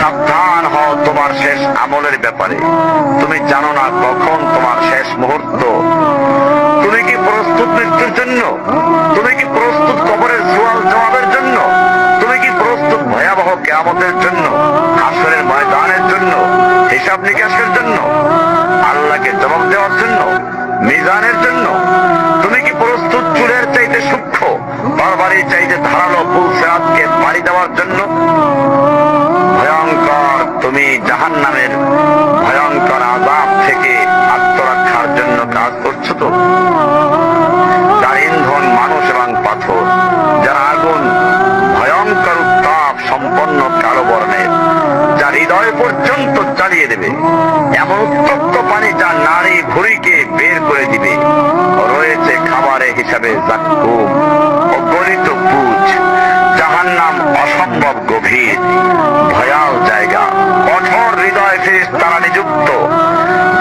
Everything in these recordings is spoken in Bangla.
সাবধান হও তোমার শেষ আমলের ব্যাপারে। তুমি জানো না কখন তোমার শেষ মুহূর্ত। তুমি কি প্রস্তুত মৃত্যুর জন্য? তুমি কি প্রস্তুত কবরের সোয়াল জবাবের জন্য? তুমি কি প্রস্তুত ভয়াবহ কেয়ামতের জন্য? হাসরের ময়দানের জন্য? হিসাব নিকাশের জন্য? আল্লাহকে জবাব দেওয়ার জন্য? মিজানের জন্য? তুমি কি প্রস্তুত চুলের চাইতে সূক্ষ্ম? বারবারই চাইতে ধারালো ফুল সেরাতকে পাড়ি দেওয়ার জন্য? তুমি জাহান নামের ভয়ঙ্কর আজাব থেকে আত্মরক্ষার জন্য কাজ করছ তো? যার মানুষ এবং পাথর, যার আগুন ভয়ঙ্কর উত্তাপ সম্পন্ন কালো বর্ণের যা হৃদয় পর্যন্ত চালিয়ে দেবে, এমন উত্তপ্ত পানি যা নারী ভুড়িকে বের করে দিবে। রয়েছে খাবারের হিসাবে জাক্কুম অগণিত পুজ। যাহার নাম অসম্ভব গভীর। তারা নিযুক্ত,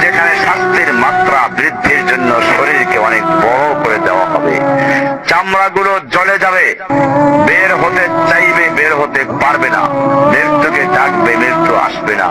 যেখানে শাস্তির মাত্রা বৃদ্ধির জন্য শরীরকে অনেক বড় করে দেওয়া হবে। চামড়াগুলো জলে যাবে, বের হতে চাইবে, বের হতে পারবে না। মৃত্যুকে ডাকবে, মৃত্যু আসবে না।